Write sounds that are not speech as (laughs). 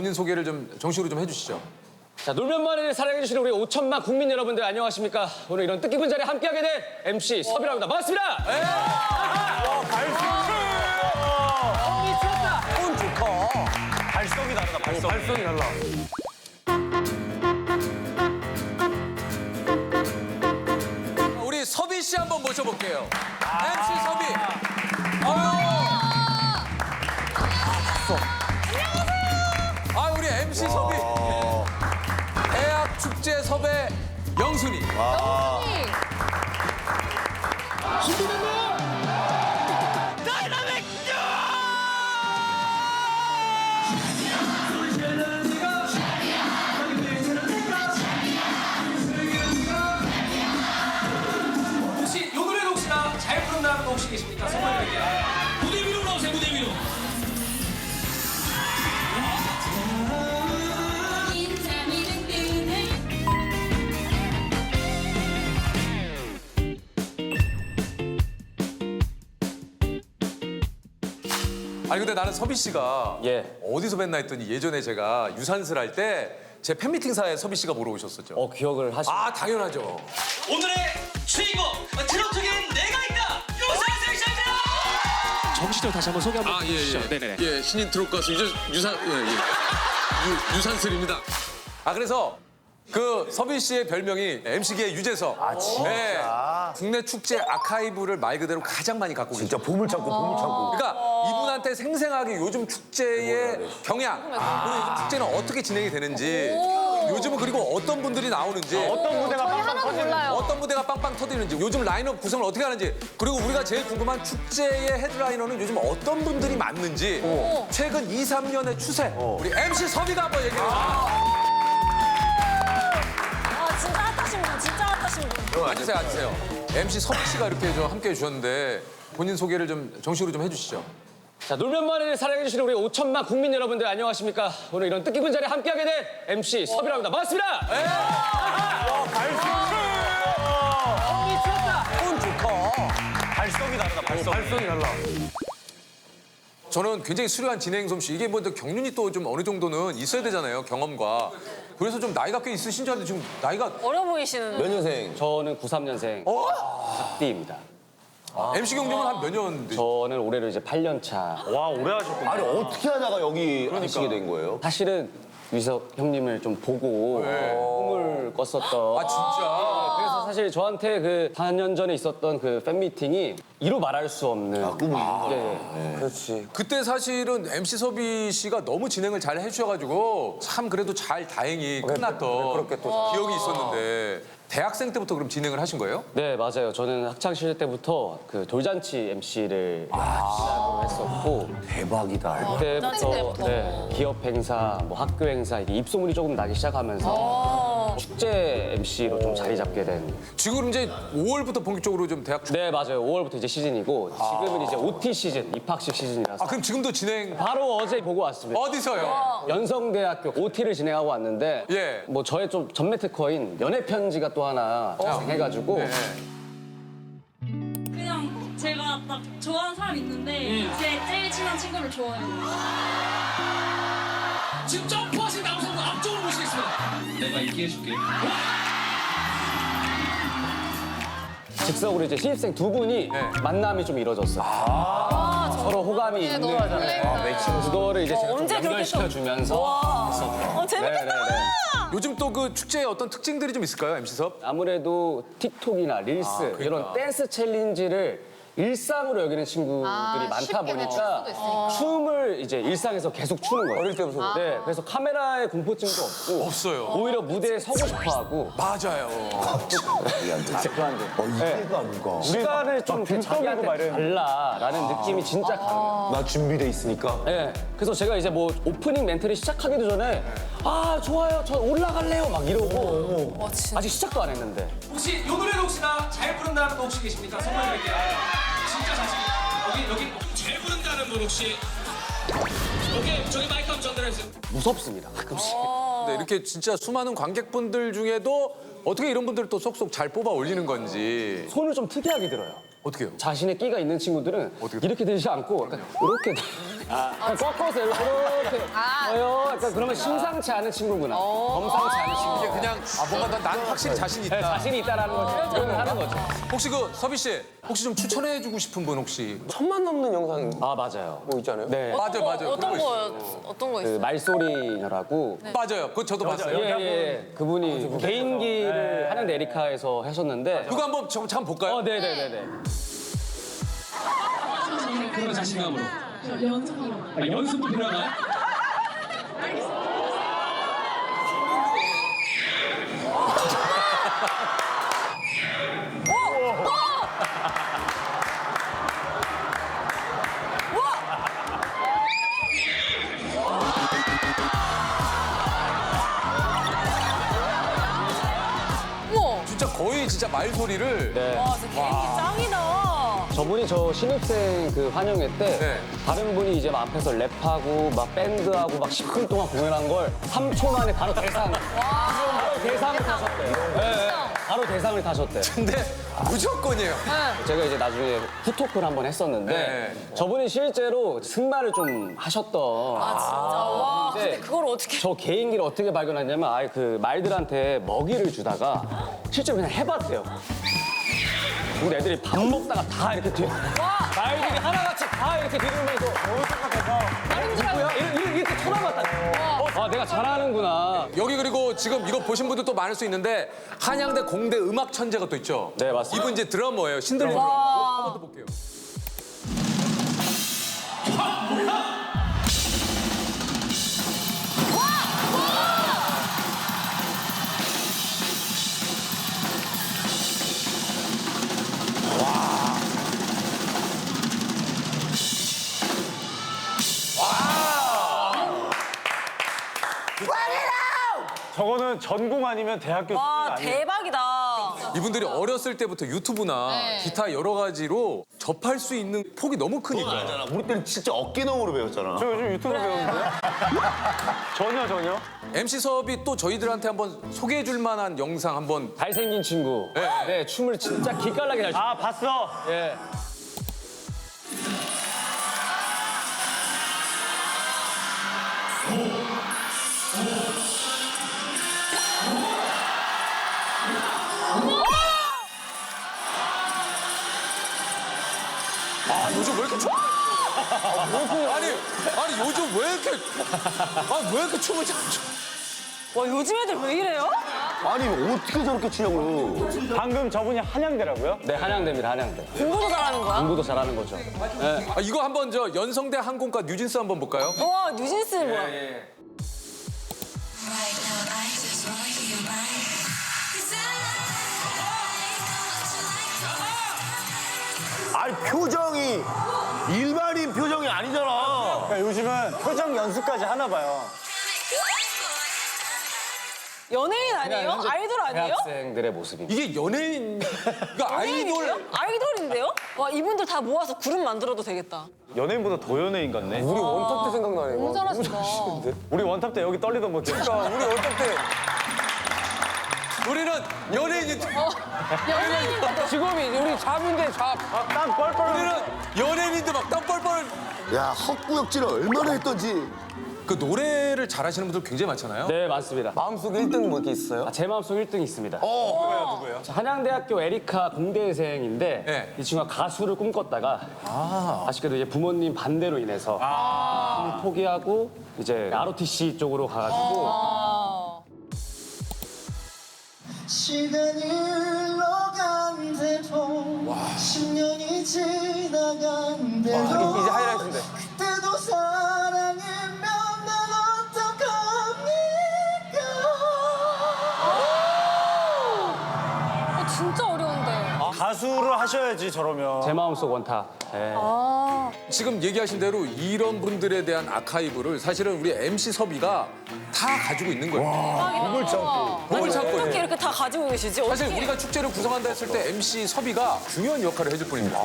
본인 소개를 좀 정식으로 좀 해주시죠. 자, 놀면만을 사랑해주시는 우리 5천만 국민 여러분들 안녕하십니까? 오늘 이런 뜻깊은 자리에 함께하게 된 MC 서비라입니다. 반갑습니다. 발성이 다르다, 발성. 발성이 달라. 우리 서비 씨 한번 모셔볼게요. MC 서비. 아유. 분 혹시 계십니까? 선물드릴게요. 아니 근데 나는 서비 씨가 예. 어디서 뵀나 했더니 예전에 제가 유산슬 할 때 제 팬미팅사에 서비 씨가 보러 오셨었죠. 어, 기억을 하시 아 당연하죠. 오늘의 주인공 트로트계엔 내가 있다 유산슬 샤입니다 정시적 다시 한번 소개 한번 아, 예, 해주시죠. 예. 네네네. 예, 신인 트롯 가수 유산, 유산, 예, 예. 유, 유산슬입니다. 아, 그래서 그 서빈 씨의 별명이 MC계의 유재석. 아, 진짜? 국내 축제 아카이브를 말 그대로 가장 많이 갖고 계시죠. 진짜 보물 찾고, 보물 찾고. 그러니까 이분한테 생생하게 요즘 축제의 경향, 그리고 요즘 축제는 어떻게 진행이 되는지, 요즘은 그리고 어떤 분들이 나오는지, 어떤 무대가 빵빵 터지는 어떤 무대가 빵빵 터지는지, 요즘 라인업 구성을 어떻게 하는지, 그리고 우리가 제일 궁금한 축제의 헤드라이너는 요즘 어떤 분들이 많는지, 최근 2, 3년의 추세, 우리 MC 서비가 한번 얘기해 주세요. 아 진짜 핫하신 분 진짜 핫하신 분. 앉으세요, 앉으세요. MC 서비 씨가 이렇게 좀 함께 해 주셨는데, 본인 소개를 좀 정식으로 좀 해주시죠. 자, 놀면만을 사랑해주시는 우리 5천만 국민 여러분들 안녕하십니까? 오늘 이런 뜻깊은 자리에 함께하게 된 MC 서비라입니다. 반갑습니다. 발성이 다르다, 발성. 발성이 달라. 저는 굉장히 수려한 진행 솜씨 이게 뭐 경륜이 또 좀 어느 정도는 있어야 되잖아요 경험과 그래서 좀 나이가 꽤 있으신 줄 알았는데 지금 나이가 어려 보이시는 몇 년생? 저는 93년생 학디입니다. MC 경력은 한 몇년 되죠? 저는 올해로 이제 8년 차. 와, 오래 하셨구나. 아니, 어떻게 하다가 여기 하시게 된 거예요? 사실은 유석 형님을 좀 보고 꿈을 꿨었던. 아 진짜 그래서 사실 저한테 그 4년 전에 있었던 그 팬미팅이 이루 말할 수 없는. 아, 꿈을 이룬 네. 그렇지. 그때 사실은 MC 서비 씨가 너무 진행을 잘 해주셔가지고 참 그래도 잘 다행히 끝났던 그렇게 또 기억이 있었는데 대학생 때부터 그럼 진행을 하신 거예요? 네, 맞아요. 저는 학창 시절 때부터 그 돌잔치 MC를 시작을 했었고 대박이다. 그때부터 때부터. 네, 기업 행사, 뭐 학교 행사 이게 입소문이 조금 나기 시작하면서 축제 MC로 좀 자리 잡게 된. 지금 이제 5월부터 본격적으로 좀 대학 출- 네, 맞아요. 5월부터 이제 시즌이고 지금은 이제 OT 시즌, 입학식 시즌이라서 아 그럼 지금도 진행 바로 어제 보고 왔습니다. 어디서요? 연성대학교 OT를 진행하고 왔는데 예. 뭐 저의 좀 전매 특허인 연애 편지가 또 하나 해가지고 네. 그냥 제가 딱 좋아하는 사람 있는데 제 제일 친한 친구를 좋아해요. 남성분 앞쪽으로 모시겠습니다. 내가 있게 해줄게. 즉석으로 이제 신입생 두 분이 만남이 좀 이루어졌어요. 서로 호감이 있는 설레임다. 그거를 이제 제가 좀 언제 그렇게 연결시켜 주면서 어 재밌겠다 네네네. 요즘 또 그 축제에 어떤 특징들이 좀 있을까요, MC 섭? 아무래도 틱톡이나 릴스 그러니까. 이런 댄스 챌린지를 일상으로 여기는 친구들이 많다 쉽게 보니까 수도 있으니까. 춤을 이제 일상에서 계속 추는 거예요. 어릴 때부터. 네, 그래서 카메라에 공포증도 없고 없어요. 오히려 무대에 서고 싶어하고 맞아요. 어, 이게가 누가? 시간을 좀 이렇게 자기한테 달라라는 느낌이 진짜 강해요. 나 준비돼 있으니까. 네, 그래서 제가 이제 뭐 오프닝 멘트를 시작하기도 전에 아 좋아요, 저 올라갈래요 막 이러고 아직 시작도 안 했는데 혹시 요 노래를 혹시나 잘 부른다는 분 혹시 계십니까? 선물 드릴게요. 진짜 자신 여기 여기 잘 부른다는 분 혹시 오케이 저기 마이크 한번 전달해주세요. 무섭습니다 가끔씩. 근데 이렇게 진짜 수많은 관객분들 중에도 어떻게 이런 분들을 또 쏙쏙 잘 뽑아 올리는 건지 손을 좀 특이하게 들어요. 어떻게요? 자신의 끼가 있는 친구들은 어떻게 이렇게 들지 않고 약간 이렇게 아, 꺾어서 이렇게 어요. 약간 그러면 심상치 않은 친구구나. 범상치 않은 친구. 이게 그냥 아, 뭔가 난, 난 확실히 자신 네, 있다. 자신이 있다라는 걸 표현을 하는 거죠. 혹시 그 서비 씨 혹시 좀 추천해주고 싶은 분 혹시 천만 넘는 영상 아 맞아요. 뭐 있잖아요. 네. 맞아 요 맞아 요 어떤 그런 거거 어떤 거 그 있어요? 말소리라고 맞아요 그거 저도 봤어요 예, 예, 예. 그분이 개인기를 한양대 에리카에서 하셨는데 그거 한번 저- 잠깐 볼까요? 어, 네, 네, 네, 네. 그런 자신감으로. 연습하러. 아, 연습도 필요하나요? 우와. 진짜 거의 진짜 말소리를 네. 와, 진짜 개인기 짱이다. 저분이 저 신입생 그 환영회 때 네. 다른 분이 이제 막 앞에서 랩하고 막 밴드하고 막 10분 동안 공연한 걸 3초 만에 바로 대상. 바로 대상을 타셨대요. 네, 네. 바로 대상을 타셨대. 근데 무조건이에요 제가 이제 나중에 후토크를 한번 했었는데 네. 저분이 실제로 승마를 좀 하셨던 아, 진짜. 와, 근데 네. 그걸 어떻게. 저 개인기를 어떻게 발견했냐면 아예 그 말들한테 먹이를 주다가 실제로 그냥 해봤대요. 우리 애들이 밥 먹다가 다 이렇게 뒤 말들이 하나같이 다 이렇게 뒤돌면서 너무 똑같아서 누구야? 이렇게, 이렇게 쳐다봤다. 어, 아 내가 잘하는구나. 여기 그리고 지금 이거 보신 분들도 많을 수 있는데 한양대 공대 음악 천재가 또 있죠 네, 맞습니다. 이분 이제 드러머예요 신들린 드러머 한번 더 볼게요 저거는 전공 아니면 대학교 와, 대박이다. 이분들이 어렸을 때부터 유튜브나 기타 여러 가지로 접할 수 있는 폭이 너무 크니까 우리 때는 진짜 어깨너머로 배웠잖아. 저 요즘 유튜브 배우는데 (laughs) 전혀 전혀 MC 수업이 또 저희들한테 한번 소개해 줄 만한 영상 한번 잘생긴 친구. 네. 네, 춤을 진짜 기깔나게 잘 춰. 아 봤어 예. 아 요즘 왜 이렇게 춤 아니 아니 요즘 왜 이렇게 아 왜 이렇게 춤을 잘 춰? 와, 요즘 애들 왜 이래요? 아니 어떻게 저렇게 추냐고요. 방금 저분이 한양대라고요? 네, 한양대입니다, 한양대. 공부도 잘하는 거야? 공부도 잘하는 거죠. 아, 이거 한번 저 연성대 항공과 뉴진스 한번 볼까요? 와, 뉴진스는 뭐야? 아니 표정이 일반인 표정이 아니잖아. 그러니까 요즘은 표정 연습까지 하나 봐요 연예인 아니에요? 아이돌 아니에요? 대학생들의 모습입니다. 이게 연예인 이거 아이돌? 아이돌인데요? 와, 이분들 다 모아서 그룹 만들어도 되겠다. 연예인보다 더 연예인 같네 우리 원탑 때 생각나네. 너무 잘하신다. 우리 원탑 때 여기 떨리던 뭐 그러니까 우리 어떨 때 우리는 연예인이 연예인인데도 직업이 우리 잡인데 잡. 땀 뻘뻘 우리는 연예인인데 막 땀 뻘뻘 야 헛구역질을 얼마나 했던지. 그 노래를 잘하시는 분들 굉장히 많잖아요. 네, 맞습니다. 마음속에 1등 뭐 이렇게 있어요? 아, 제 마음속 1등이 있습니다. 어 누구예요 누구예요? 자, 한양대학교 에리카 공대생인데 네. 이 친구가 가수를 꿈꿨다가 아. 쉽게도 이제 부모님 반대로 인해서 꿈을 포기하고 이제 ROTC 쪽으로 가가지고 시간이 흘러간대도 10년이 지나간대도 이제 하이라 하셔야지 저러면 제 마음속 원탑. 네. 지금 얘기하신 대로 이런 분들에 대한 아카이브를 사실은 우리 MC 섭이가 다 가지고 있는 거예요. 몸을 참고. 몸을 참고. 어떻게 이렇게 다 가지고 계시지? 사실 어떻게? 우리가 축제를 구성한다 했을 때 MC 섭이가 중요한 역할을 해줄 뿐입니다.